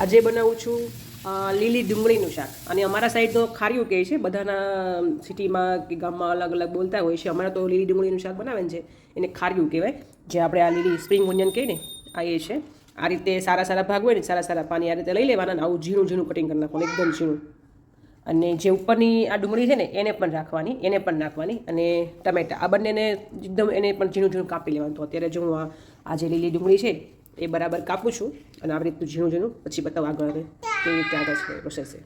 આજે બનાવું છું લીલી ડુંગળીનું શાક. અને અમારા સાઈડ તો ખાર્યું કહે છે, બધાના સિટીમાં કે ગામમાં અલગ અલગ બોલતા હોય છે, અમારા તો લીલી ડુંગળીનું શાક બનાવે છે, એને ખાર્યું કહેવાય. જે આપણે આ લીલી સ્પ્રિંગ ઓનિયન કહીએ ને આ એ છે. આ રીતે સારા સારા ભાગ હોય ને, સારા સારા પાણી આ રીતે લઈ લેવાના અને આવું ઝીણું ઝીણું કટિંગ કરી નાખવાનું, એકદમ ઝીણું. અને જે ઉપરની આ ડુંગળી છે ને, એને પણ રાખવાની, એને પણ નાખવાની. અને ટમેટા, આ બંનેને એકદમ એને પણ ઝીણું ઝીણું કાપી લેવાનું. તો અત્યારે જો હું આ જે લીલી ડુંગળી છે એ બરાબર કાપું છું અને આવી રીતનું ઝીણું ઝીણું પછી બતાવું આગળ હવે કેવી રીતે આગળ છે પ્રોસેસ છે.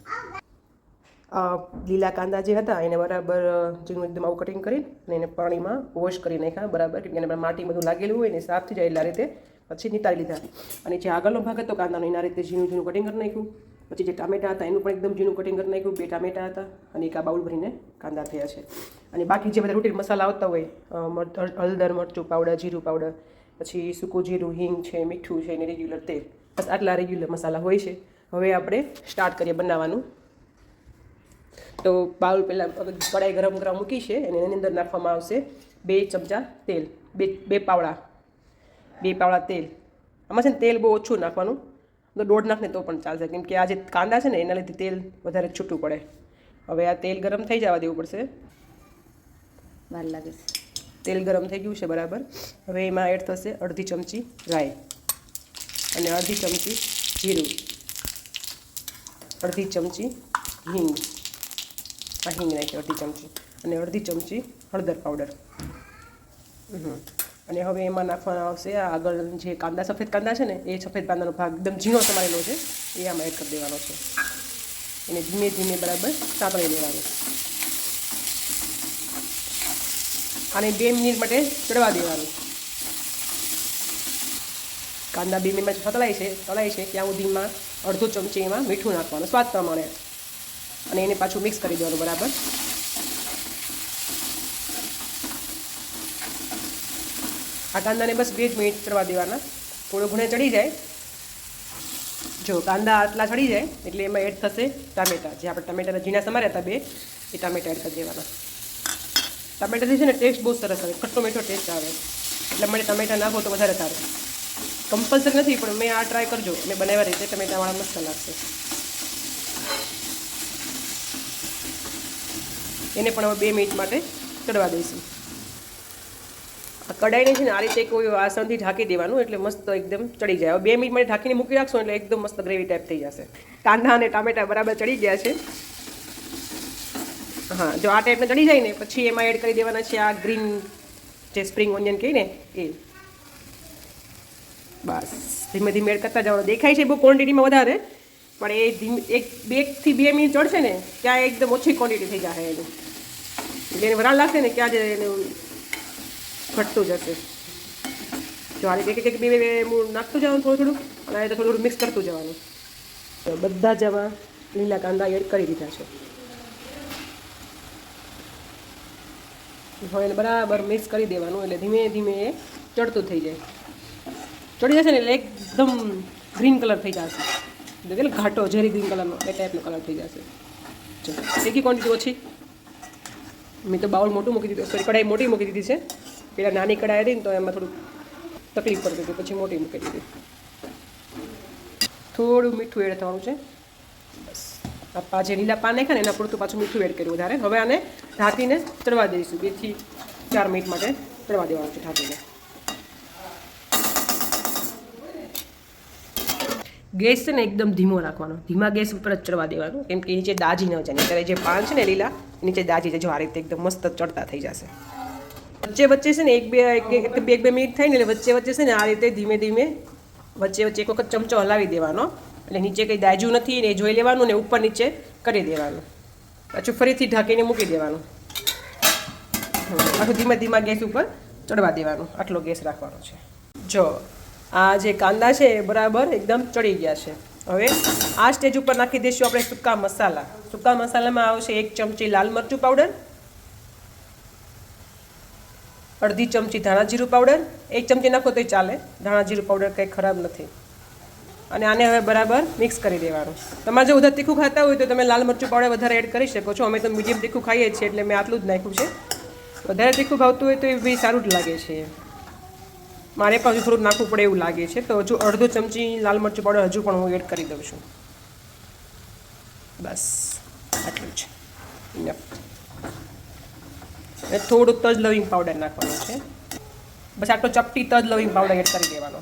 લીલા કાંદા જે હતા એને બરાબર ઝીણું એકદમ આવું કટિંગ કરી અને એને પાણીમાં વોશ કરી નાખ્યા બરાબર, કેમ એને માટી બધું લાગેલું હોય ને સાફ થઈ જાય એટલા રીતે પછી નીતારી લીધા. અને જે આગળનો ભાગ હતો કાંદાનો, એના રીતે ઝીણું ઝીણું કટિંગ કરી નાખ્યું. પછી જે ટામેટા હતા એનું પણ એકદમ ઝીણું કટિંગ કરી નાખ્યું. બે ટામેટા હતા અને એક આ બાઉલ ભરીને કાંદા થયા છે. અને બાકી જે બધા રૂટીન મસાલા આવતા હોય હળદર, મરચું પાવડર જીરું પાવડર પછી સૂકો જીરું, હિંગ છે, મીઠું છે, એને રેગ્યુલર તેલ. બસ આટલા રેગ્યુલર મસાલા હોય છે. હવે આપણે સ્ટાર્ટ કરીએ બનાવવાનું. તો બાઉલ પહેલાં કડાઈ ગરમ કરવા મૂકી છે અને એની અંદર નાખવામાં આવશે બે ચમચા તેલ, બે બે પાવડા બે પાવડા તેલ. આમાં છે ને તેલ બહુ ઓછું નાખવાનું. તો દોઢ નાખને તો પણ ચાલશે, કેમ કે આ જે કાંદા છે ને, એના લીધે તેલ વધારે છૂટું પડે. હવે આ તેલ ગરમ થઈ જવા દેવું પડશે. વાર લાગે છે. તેલ ગરમ થઈ ગયું છે, બરાબર? હવે એમાં એડ થશે અડધી ચમચી રાઈ અને અડધી ચમચી જીરું. અડધી ચમચી હિંગ. આ હિંગ નાખી અડધી ચમચી. અને અડધી ચમચી હળદર પાવડર. અને હવે એમાં નાખવાના આવશે આગળ જે કાંદા, સફેદ કાંદા છે ને, એ સફેદ કાંદાનો ભાગ એકદમ ઝીણો સમારેલો છે, એ આમાં એડ કરી દેવાનો છે. એને ધીમે ધીમે બરાબર સાંતળી લેવાનું અને બે મિનિટ માટે ચડવા દેવાનું. કાંદા બે મિનિટ તળાય છે તળાય છે ત્યાં સુધીમાં અડધો ચમચી એમાં મીઠું નાખવાનું, સ્વાદ પ્રમાણે. અને એને પાછું મિક્સ કરી દેવાનું બરાબર. આ કાંદાને બસ બે જ મિનિટ ચડવા દેવાના. થોડો ઘણે ચડી જાય. જો કાંદા આટલા ચડી જાય, એટલે એમાં એડ થશે ટામેટા. જે આપણે ટામેટાના ઝીણા સમાર્યા હતા બે, એ ટામેટા એડ કરી દેવાના. ટમેટાથી છે ને ટેસ્ટ બહુ સરસ આવે. ખટ્ટો મીઠો ટેસ્ટ આવે. એટલે મને ટમેટા નાખો તો વધારે સારું. કમ્પલસરી નથી, પણ મેં આ ટ્રાય કરજો. મેં બનાવ્યા રીતે ટમેટાવાળા મસ્ત લાગશે. એને પણ હવે બે મિનિટ માટે ચડવા દઈશું. આ કઢાઈને છે ને આ રીતે કોઈ વાસણથી ઢાંકી દેવાનું, એટલે મસ્ત એકદમ ચડી જાય. હવે બે મિનિટ માટે ઢાંકીને મૂકી રાખશો, એટલે એકદમ મસ્ત ગ્રેવી ટાઈપ થઈ જશે. કાંદા અને ટામેટા બરાબર ચડી ગયા છે. હા, જો આ ટાઈપના ચડી જાય ને, પછી એમાં એડ કરી દેવાના છે આ ગ્રીન જે સ્પ્રિંગ ઓનિયન કહીને એ. બસ, ધીમે ધીમે એડ કરતા જવાનું. દેખાય છે બહુ ક્વોન્ટિટીમાં વધારે, પણ એ ધીમે, એક બેથી બે મિનિટ ચડશે ને, ત્યાં એકદમ ઓછી ક્વોન્ટિટી થઈ જશે એની. જેને વરાળ લાગશે ને, ત્યાં જ એનું ઘટતું જશે. જો આ રીતે એક, બે બે હું નાખતું જવાનું થોડું થોડું, અને આ રીતે થોડું મિક્સ કરતું જવાનું. બધા જ લીલા કાંદા એડ કરી દીધા છે. હવે એને બરાબર મિક્સ કરી દેવાનું એટલે ધીમે ધીમે એ ચડતું થઈ જાય. ચડી જશે ને એટલે એકદમ ગ્રીન કલર થઈ જશે. એટલે ઘાટો, ઝેરી ગ્રીન કલરનો એ ટાઈપનો કલર થઈ જશે. ચલો એકી ક્વોન્ટિટી ઓછી. મેં તો બાઉલ મોટું મૂકી દીધું સોરી કઢાઈ મોટી મૂકી દીધી છે. પહેલાં નાની કઢાઈ હતી ને તો એમાં થોડું તકલીફ પડતી હતી, પછી મોટી મૂકી દીધી. થોડું મીઠું એડ થવાનું છે. બસ. આ જે લીલા પાન નાખ્યા ને એના પૂરતું પાછું મીઠું એડ કર્યું વધારે. હવે આને ઢાંકીને ચડવા દઈશું. બેથી ચાર મિનિટ માટે ચડવા દેવાનું છે ઢાંકીને. ગેસ છે ને એકદમ ધીમો રાખવાનો. ધીમા ગેસ ઉપર જ ચડવા દેવાનું. કેમ કે નીચે દાજી ન જાય ત્યારે જે પાન છે ને લીલા એ નીચે દાજી જો આ રીતે એકદમ મસ્ત ચડતા થઈ જશે. વચ્ચે વચ્ચે છે ને એક બે એક બે એક બે મિનિટ થાય ને એટલે વચ્ચે વચ્ચે છે ને આ રીતે ધીમે ધીમે વચ્ચે વચ્ચે એક વખત ચમચો હલાવી દેવાનો. એટલે નીચે કંઈ દાજ્યું નથી ને એ જોઈ લેવાનું ને ઉપર નીચે કરી દેવાનું. પાછું ફરીથી ઢાંકીને મૂકી દેવાનું. આખું ધીમા ધીમા ગેસ ઉપર ચડવા દેવાનું. આટલો ગેસ રાખવાનો છે. જો, આ જે કાંદા છે એ બરાબર એકદમ ચડી ગયા છે. હવે આ સ્ટેજ ઉપર નાખી દઈશું આપણે સૂકા મસાલા. સૂકા મસાલામાં આવશે એક ચમચી લાલ મરચું પાવડર, અડધી ચમચી ધાણા જીરું પાવડર. એક ચમચી નાખો તોય ચાલે. ધાણા જીરું પાવડર કંઈ ખરાબ નથી. અને આને હવે બરાબર મિક્સ કરી દેવાનું. તમારે જો વધારે તીખું ખાતા હોય તો તમે લાલ મરચું પાવડર વધારે એડ કરી શકો છો. અમે તો મીડિયમ તીખું ખાઈએ છીએ એટલે મેં આટલું જ નાખ્યું છે. વધારે તીખું ભાવતું હોય તો એ બી સારું જ લાગે છે. મારે પણ થોડું નાખવું પડે એવું લાગે છે. તો હજુ અડધો ચમચી લાલ મરચું પાવડર હજુ પણ હું એડ કરી દઉં છું. બસ, આટલું છે. અને થોડું તજ લવિંગ પાવડર નાખવાનું છે. બસ આટલો ચપટી તજ લવિંગ પાવડર એડ કરી દેવાનો.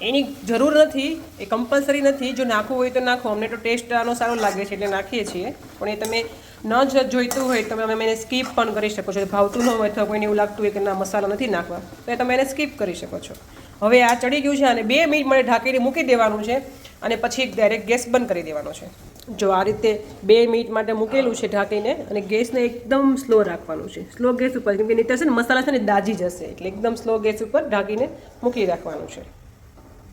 એની જરૂર નથી, એ કમ્પલસરી નથી. જો નાખવું હોય તો નાખો. અમને તો ટેસ્ટ આનો સારો લાગે છે એટલે નાખીએ છીએ. પણ એ તમે ન જ જોઈતું હોય તમે અમે એને સ્કીપ પણ કરી શકો છો. ભાવતું ન હોય અથવા કોઈને એવું લાગતું હોય કે ના, મસાલો નથી નાખવા. તો તમે એને સ્કીપ કરી શકો છો. હવે આ ચડી ગયું છે અને બે મિનિટ માટે ઢાંકીને મૂકી દેવાનું છે અને પછી ડાયરેક્ટ ગેસ બંધ કરી દેવાનો છે. જો આ રીતે બે મિનિટ માટે મૂકેલું છે ઢાંકીને અને ગેસને એકદમ સ્લો રાખવાનું છે. સ્લો ગેસ ઉપર, કેમ કે નહીં છે ને મસાલા છે ને દાજી જશે. એટલે એકદમ સ્લો ગેસ ઉપર ઢાંકીને મૂકી રાખવાનું છે.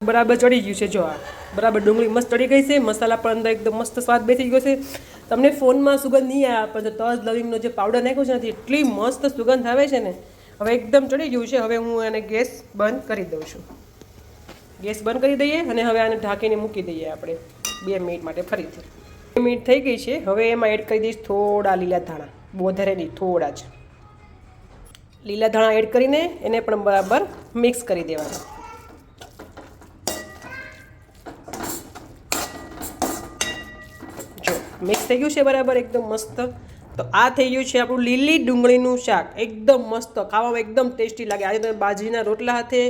બરાબર ચડી ગયું છે, જો આ. બરાબર, ડુંગળી મસ્ત ચડી ગઈ છે, મસાલા પણ અંદર એકદમ મસ્ત સ્વાદ બેસી ગયો છે. તમને ફોનમાં સુગંધ નહીં આવે પણ તજ લવિંગનો જે પાવડર નાખ્યો છે ને, એટલી મસ્ત સુગંધ આવે છે ને, હવે એકદમ ચડી ગયું છે. હવે હું એને ગેસ બંધ કરી દઉં છું. ગેસ બંધ કરી દઈએ અને હવે આને ઢાંકીને મૂકી દઈએ આપણે બે મિનિટ માટે ફરીથી. બે મિનિટ થઈ ગઈ છે, હવે એમાં એડ કરી દઈશ થોડા લીલા ધાણા. વધારે નહીં, થોડા જ. લીલા ધાણા એડ કરીને એને પણ બરાબર મિક્સ કરી દેવાના જો મિક્સ થઈ ગયું છે બરાબર, એકદમ મસ્ત. તો આ થઈ ગયું છે આપણું લીલી ડુંગળીનું શાક. એકદમ મસ્ત, ખાવામાં એકદમ ટેસ્ટી લાગે. આજે તમે બાજરીના રોટલા હાથે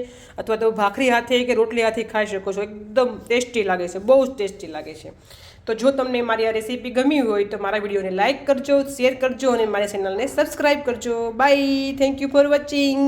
અથવા તો ભાખરી હાથે કે રોટલી હાથે ખાઈ શકો છો. એકદમ ટેસ્ટી લાગે છે, બહુ જ ટેસ્ટી લાગે છે. તો જો તમને મારી આ રેસીપી ગમી હોય તો મારા વિડીયોને લાઇક કરજો, શેર કરજો અને મારી ચેનલને સબસ્ક્રાઈબ કરજો. Bye, thank you for watching.